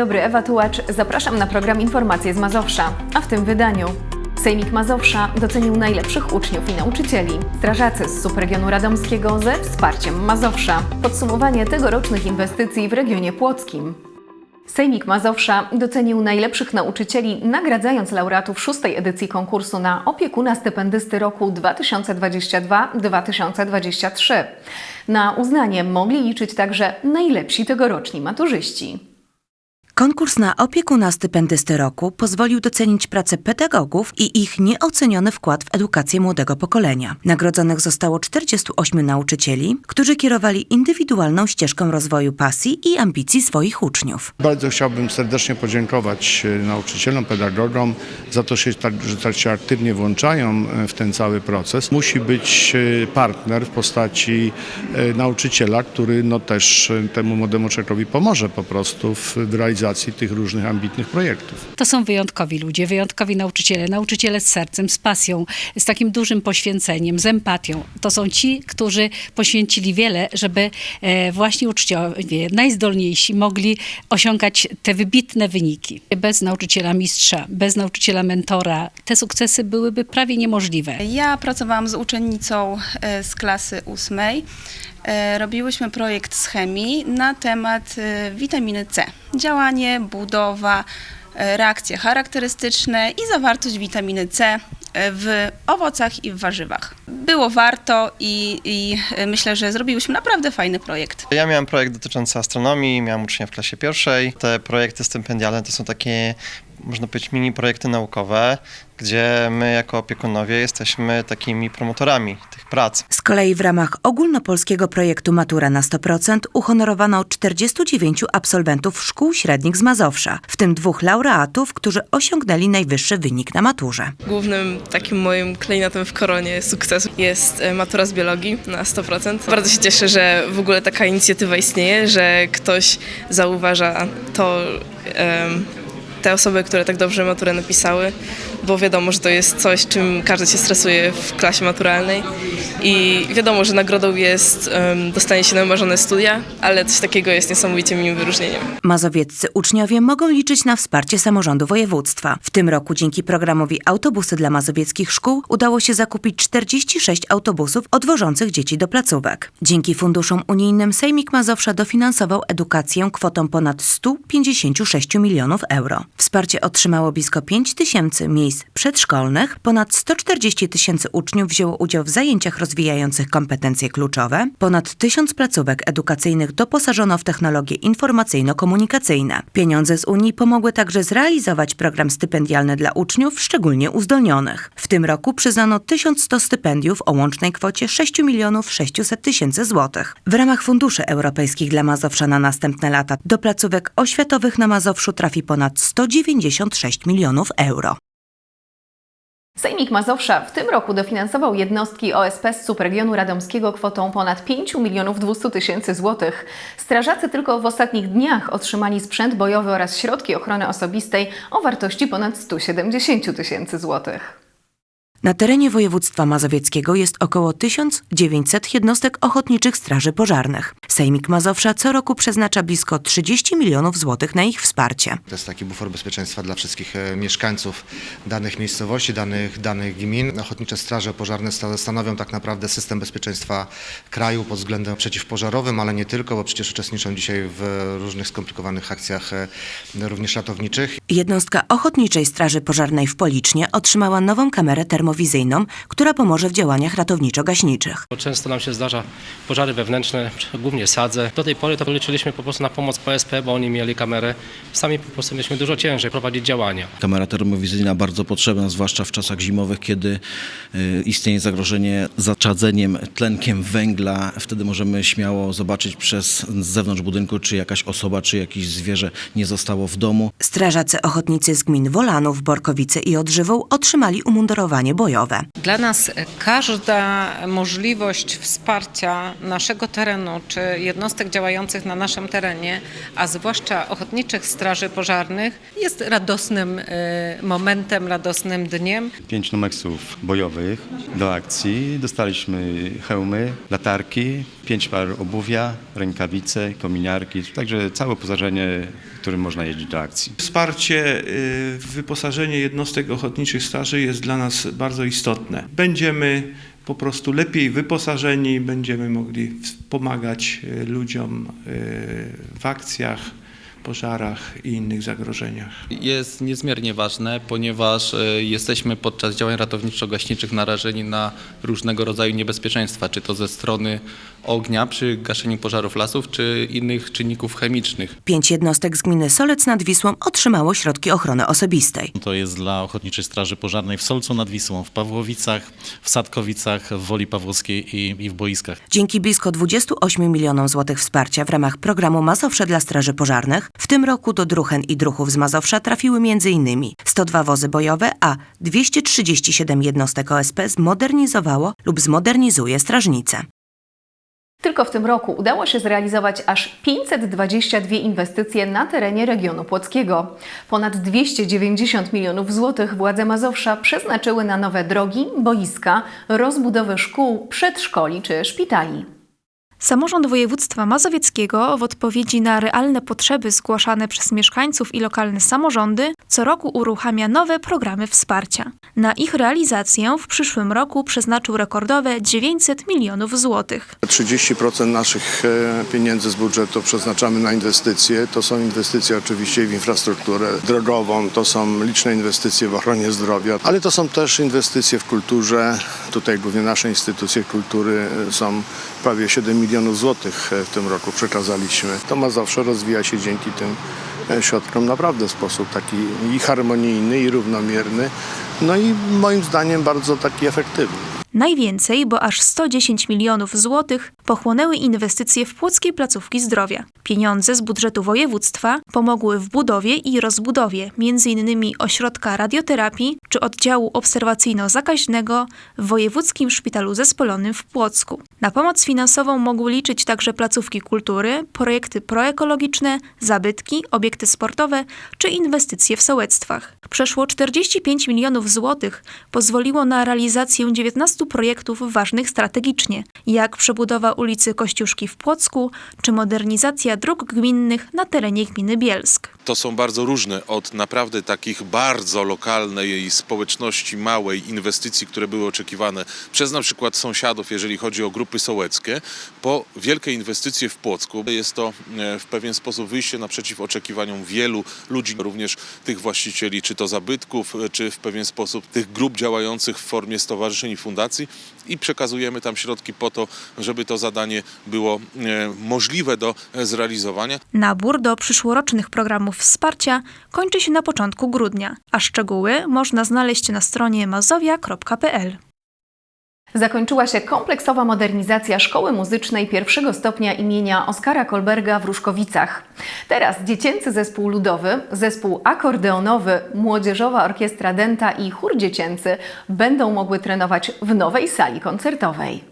Dobry, Ewa Tułacz. Zapraszam na program Informacje z Mazowsza. A w tym wydaniu Sejmik Mazowsza docenił najlepszych uczniów i nauczycieli. Strażacy z subregionu radomskiego ze wsparciem Mazowsza. Podsumowanie tegorocznych inwestycji w regionie płockim. Sejmik Mazowsza docenił najlepszych nauczycieli, nagradzając laureatów szóstej edycji konkursu na opiekuna stypendysty roku 2022-2023. Na uznanie mogli liczyć także najlepsi tegoroczni maturzyści. Konkurs na opiekuna stypendysty roku pozwolił docenić pracę pedagogów i ich nieoceniony wkład w edukację młodego pokolenia. Nagrodzonych zostało 48 nauczycieli, którzy kierowali indywidualną ścieżką rozwoju pasji i ambicji swoich uczniów. Bardzo chciałbym serdecznie podziękować e, nauczycielom, pedagogom za to, że tak, się aktywnie włączają e, w ten cały proces. Musi być e, partner w postaci nauczyciela, który no też temu młodemu człowiekowi pomoże po prostu w w realizacji tych różnych ambitnych projektów. To są wyjątkowi ludzie, wyjątkowi nauczyciele, nauczyciele z sercem, z pasją, z takim dużym poświęceniem, z empatią. To są ci, którzy poświęcili wiele, żeby e, właśnie uczniowie najzdolniejsi mogli osiągać te wybitne wyniki. Bez nauczyciela mistrza, bez nauczyciela mentora te sukcesy byłyby prawie niemożliwe. Ja pracowałam z uczennicą e, z klasy ósmej. E, Robiłyśmy projekt z chemii na temat e, witaminy C. Działanie, budowa, e, reakcje charakterystyczne i zawartość witaminy C w owocach i w warzywach. Było warto i, i e, myślę, że zrobiłyśmy naprawdę fajny projekt. Ja miałem projekt dotyczący astronomii, miałem ucznia w klasie pierwszej. Te projekty stypendialne to są takie, można powiedzieć, mini projekty naukowe, gdzie my jako opiekunowie jesteśmy takimi promotorami tych prac. Z kolei w ramach ogólnopolskiego projektu Matura na 100% uhonorowano 49 absolwentów szkół średnich z Mazowsza, w tym dwóch laureatów, którzy osiągnęli najwyższy wynik na maturze. Głównym takim moim klejnotem w koronie sukcesu jest e, matura z biologii na 100%. Bardzo się cieszę, że w ogóle taka inicjatywa istnieje, że ktoś zauważa to, te osoby, które tak dobrze maturę napisały, bo wiadomo, że to jest coś, czym każdy się stresuje w klasie maturalnej i wiadomo, że nagrodą jest em, dostanie się na marzone studia, ale coś takiego jest niesamowicie miłym wyróżnieniem. Mazowieccy uczniowie mogą liczyć na wsparcie samorządu województwa. W tym roku dzięki programowi Autobusy dla mazowieckich szkół udało się zakupić 46 autobusów odwożących dzieci do placówek. Dzięki funduszom unijnym Sejmik Mazowsza dofinansował edukację kwotą ponad 156 milionów euro. Wsparcie otrzymało blisko 5 tysięcy miejsc przedszkolnych, ponad 140 tysięcy uczniów wzięło udział w zajęciach rozwijających kompetencje kluczowe, ponad 1000 placówek edukacyjnych doposażono w technologie informacyjno-komunikacyjne. Pieniądze z Unii pomogły także zrealizować program stypendialny dla uczniów szczególnie uzdolnionych. W tym roku przyznano 1100 stypendiów o łącznej kwocie 6 milionów 600 tysięcy złotych. W ramach funduszy europejskich dla Mazowsza na następne lata do placówek oświatowych na Mazowszu trafi ponad 196 milionów euro. Sejmik Mazowsza w tym roku dofinansował jednostki OSP z subregionu radomskiego kwotą ponad 5 milionów 200 tysięcy złotych. Strażacy tylko w ostatnich dniach otrzymali sprzęt bojowy oraz środki ochrony osobistej o wartości ponad 170 tysięcy złotych. Na terenie województwa mazowieckiego jest około 1900 jednostek ochotniczych straży pożarnych. Sejmik Mazowsza co roku przeznacza blisko 30 milionów złotych na ich wsparcie. To jest taki bufor bezpieczeństwa dla wszystkich e, mieszkańców danych miejscowości, danych, danych gmin. Ochotnicze straże pożarne sta- stanowią tak naprawdę system bezpieczeństwa kraju pod względem przeciwpożarowym, ale nie tylko, bo przecież uczestniczą dzisiaj w różnych skomplikowanych akcjach e, również ratowniczych. Jednostka Ochotniczej Straży Pożarnej w Policznie otrzymała nową kamerę termowizyjną, która pomoże w działaniach ratowniczo-gaśniczych. Często nam się zdarza pożary wewnętrzne, głównie sadze. Do tej pory to liczyliśmy po prostu na pomoc PSP, bo oni mieli kamerę. Sami po prostu mieliśmy dużo ciężej prowadzić działania. Kamera termowizyjna bardzo potrzebna, zwłaszcza w czasach zimowych, kiedy y, istnieje zagrożenie zaczadzeniem tlenkiem węgla. Wtedy możemy śmiało zobaczyć przez z zewnątrz budynku, czy jakaś osoba, czy jakieś zwierzę nie zostało w domu. Strażacy ochotnicy z gmin Wolanów, Borkowice i Odżywół otrzymali umundurowanie bojowe. Dla nas każda możliwość wsparcia naszego terenu czy jednostek działających na naszym terenie, a zwłaszcza ochotniczych straży pożarnych, jest radosnym e, momentem, radosnym dniem. pięć numeksów bojowych do akcji. Dostaliśmy hełmy, latarki, pięć par obuwia, rękawice, kominiarki, także całe uposażenie, którym można jeździć do akcji. Wsparcie, y, wyposażenie jednostek ochotniczych straży jest dla nas bardzo istotne. Będziemy po prostu lepiej wyposażeni, będziemy mogli pomagać y, ludziom y, w akcjach, pożarach i innych zagrożeniach. jest niezmiernie ważne, ponieważ e, jesteśmy podczas działań ratowniczo-gaśniczych narażeni na różnego rodzaju niebezpieczeństwa, czy to ze strony ognia przy gaszeniu pożarów lasów, czy innych czynników chemicznych. Pięć jednostek z gminy Solec nad Wisłą otrzymało środki ochrony osobistej. To jest dla Ochotniczej Straży Pożarnej w Solcu nad Wisłą, w Pawłowicach, w Sadkowicach, w Woli Pawłowskiej i, i w Boiskach. Dzięki blisko 28 milionom złotych wsparcia w ramach programu Mazowsze dla Straży Pożarnych w tym roku do Druchen i Druchów z Mazowsza trafiły m.in. 102 wozy bojowe, a 237 jednostek OSP zmodernizowało lub zmodernizuje strażnice. Tylko w tym roku udało się zrealizować aż 522 inwestycje na terenie regionu płockiego. Ponad 290 milionów złotych władze Mazowsza przeznaczyły na nowe drogi, boiska, rozbudowę szkół, przedszkoli czy szpitali. Samorząd województwa mazowieckiego w odpowiedzi na realne potrzeby zgłaszane przez mieszkańców i lokalne samorządy co roku uruchamia nowe programy wsparcia. Na ich realizację w przyszłym roku przeznaczył rekordowe 900 milionów złotych. 30% naszych e, pieniędzy z budżetu przeznaczamy na inwestycje. To są inwestycje oczywiście w infrastrukturę drogową, to są liczne inwestycje w ochronie zdrowia, ale to są też inwestycje w kulturze. Tutaj głównie nasze instytucje kultury e, są prawie 7 milionów złotych e, w tym roku przekazaliśmy. To Mazowsze rozwija się dzięki tym e, środkom naprawdę w sposób taki i harmonijny, i równomierny, no i moim zdaniem bardzo taki efektywny. Najwięcej, bo aż 110 milionów złotych pochłonęły inwestycje w płockie placówki zdrowia. Pieniądze z budżetu województwa pomogły w budowie i rozbudowie m.in. ośrodka radioterapii czy oddziału obserwacyjno-zakaźnego w Wojewódzkim Szpitalu Zespolonym w Płocku. Na pomoc finansową mogły liczyć także placówki kultury, projekty proekologiczne, zabytki, obiekty sportowe czy inwestycje w sołectwach. Przeszło 45 milionów złotych pozwoliło na realizację 19 projektów ważnych strategicznie, jak przebudowa ulicy Kościuszki w Płocku czy modernizacja dróg gminnych na terenie gminy Bielsk. To są bardzo różne, od naprawdę takich bardzo lokalnej społeczności, małej inwestycji, które były oczekiwane przez na przykład sąsiadów, jeżeli chodzi o grupy sołeckie, po wielkie inwestycje w Płocku. Jest to e, w pewien sposób wyjście naprzeciw oczekiwaniom wielu ludzi, również tych właścicieli, czy to zabytków, e, czy w pewien sposób tych grup działających w formie stowarzyszeń i fundacji i przekazujemy tam środki po to, żeby to zadanie było e, możliwe do e, zrealizowania. Nabór do przyszłorocznych programów wsparcia kończy się na początku grudnia, a szczegóły można znaleźć na stronie mazowia.pl. Zakończyła się kompleksowa modernizacja szkoły muzycznej pierwszego stopnia imienia Oskara Kolberga w Ruszkowicach. Teraz dziecięcy zespół ludowy, zespół akordeonowy, młodzieżowa orkiestra denta i chór dziecięcy będą mogły trenować w nowej sali koncertowej.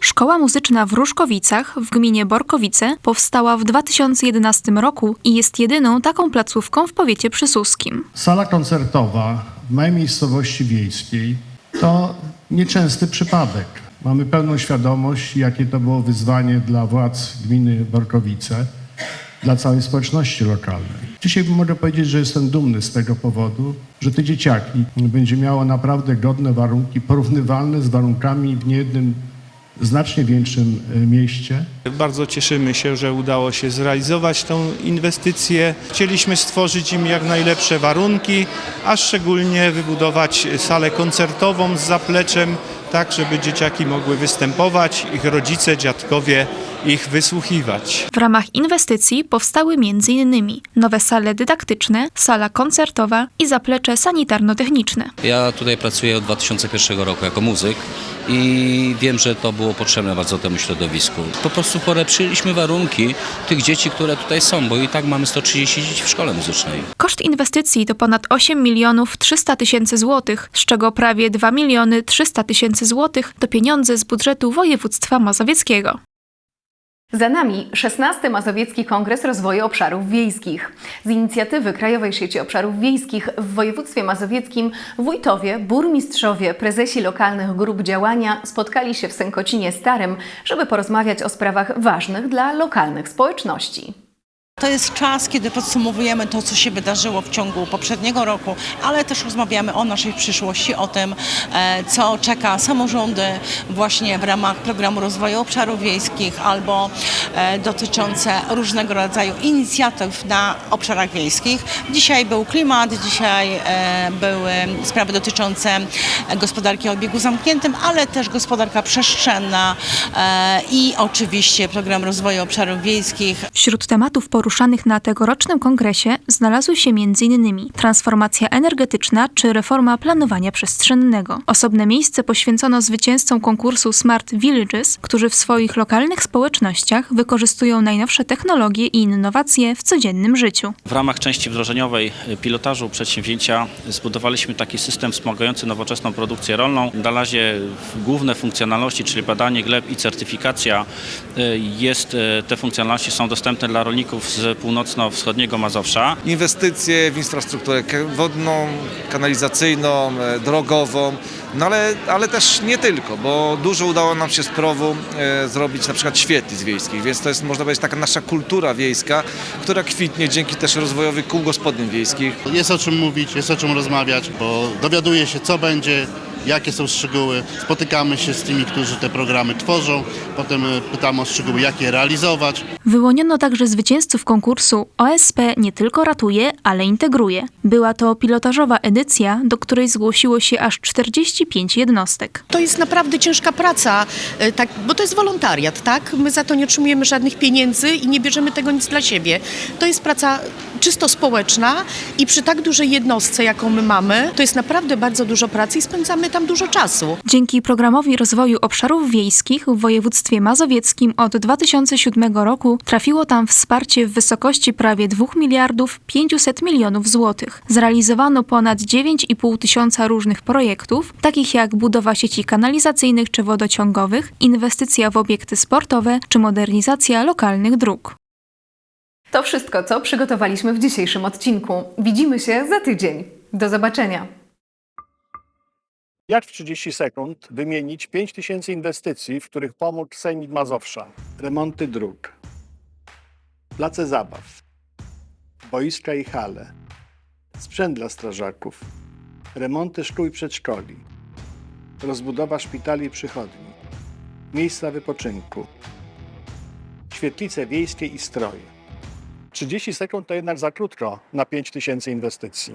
Szkoła muzyczna w Ruszkowicach w gminie Borkowice powstała w 2011 roku i jest jedyną taką placówką w powiecie przysłuskim. Sala koncertowa w mojej miejscowości wiejskiej to nieczęsty przypadek. Mamy pełną świadomość, jakie to było wyzwanie dla władz gminy Borkowice, dla całej społeczności lokalnej. Dzisiaj mogę powiedzieć, że jestem dumny z tego powodu, że te dzieciaki będzie miało naprawdę godne warunki, porównywalne z warunkami w niejednym znacznie większym e, mieście. Bardzo cieszymy się, że udało się zrealizować tą inwestycję. Chcieliśmy stworzyć im jak najlepsze warunki, a szczególnie wybudować salę koncertową z zapleczem, tak żeby dzieciaki mogły występować, ich rodzice, dziadkowie ich wysłuchiwać. W ramach inwestycji powstały m.in. nowe sale dydaktyczne, sala koncertowa i zaplecze sanitarno-techniczne. Ja tutaj pracuję od 2001 roku jako muzyk i wiem, że to było potrzebne bardzo temu środowisku. Po prostu polepszyliśmy warunki tych dzieci, które tutaj są, bo i tak mamy 130 dzieci w szkole muzycznej. Koszt inwestycji to ponad 8 milionów 300 tysięcy złotych, z czego prawie 2 miliony 300 tysięcy złotych to pieniądze z budżetu województwa mazowieckiego. Za nami 16. Mazowiecki Kongres Rozwoju Obszarów Wiejskich. Z inicjatywy Krajowej Sieci Obszarów Wiejskich w województwie mazowieckim wójtowie, burmistrzowie, prezesi lokalnych grup działania spotkali się w Sękocinie Starym, żeby porozmawiać o sprawach ważnych dla lokalnych społeczności. To jest czas, kiedy podsumowujemy to, co się wydarzyło w ciągu poprzedniego roku, ale też rozmawiamy o naszej przyszłości, o tym, e, co czeka samorządy właśnie w ramach programu rozwoju obszarów wiejskich albo e, dotyczące różnego rodzaju inicjatyw na obszarach wiejskich. Dzisiaj był klimat, dzisiaj e, były sprawy dotyczące gospodarki o obiegu zamkniętym, ale też gospodarka przestrzenna i oczywiście program rozwoju obszarów wiejskich. Wśród tematów poruszanych na tegorocznym kongresie znalazły się m.in. transformacja energetyczna czy reforma planowania przestrzennego. Osobne miejsce poświęcono zwycięzcom konkursu Smart Villages, którzy w swoich lokalnych społecznościach wykorzystują najnowsze technologie i innowacje w codziennym życiu. W ramach części wdrożeniowej y, pilotażu przedsięwzięcia zbudowaliśmy taki system wspomagający nowoczesną produkcję rolną. Na razie główne funkcjonalności, czyli badanie gleb i certyfikacja, y, jest, y, te funkcjonalności są dostępne dla rolników z północno-wschodniego Mazowsza. Inwestycje w infrastrukturę wodną, kanalizacyjną, e, drogową, no ale, ale też nie tylko, bo dużo udało nam się z PROW-u e, zrobić na przykład świetlic wiejskich, więc to jest można powiedzieć taka nasza kultura wiejska, która kwitnie dzięki też rozwojowi kół gospodyń wiejskich. Jest o czym mówić, jest o czym rozmawiać, bo dowiaduje się co będzie, jakie są szczegóły. Spotykamy się z tymi, którzy te programy tworzą, potem e, pytamy o szczegóły, jak je realizować. Wyłoniono także zwycięzców konkursu OSP nie tylko ratuje, ale integruje. Była to pilotażowa edycja, do której zgłosiło się aż 45 jednostek. To jest naprawdę ciężka praca, e, tak, bo to jest wolontariat, tak? My za to nie otrzymujemy żadnych pieniędzy i nie bierzemy tego nic dla siebie. To jest praca czysto społeczna i przy tak dużej jednostce, jaką my mamy, to jest naprawdę bardzo dużo pracy i spędzamy tam dużo czasu. Dzięki programowi rozwoju obszarów wiejskich w województwie mazowieckim od 2007 roku trafiło tam wsparcie w wysokości prawie 2 miliardów 500 milionów złotych. Zrealizowano ponad 9,5 tysiąca różnych projektów, takich jak budowa sieci kanalizacyjnych czy wodociągowych, inwestycja w obiekty sportowe czy modernizacja lokalnych dróg. To wszystko, co przygotowaliśmy w dzisiejszym odcinku. Widzimy się za tydzień. Do zobaczenia. Jak w 30 sekund wymienić 5000 inwestycji, w których pomógł Sejmik Mazowsza? Remonty dróg, place zabaw, boiska i hale, sprzęt dla strażaków, remonty szkół i przedszkoli, rozbudowa szpitali i przychodni, miejsca wypoczynku, świetlice wiejskie i stroje. 30 sekund to jednak za krótko na 5000 inwestycji.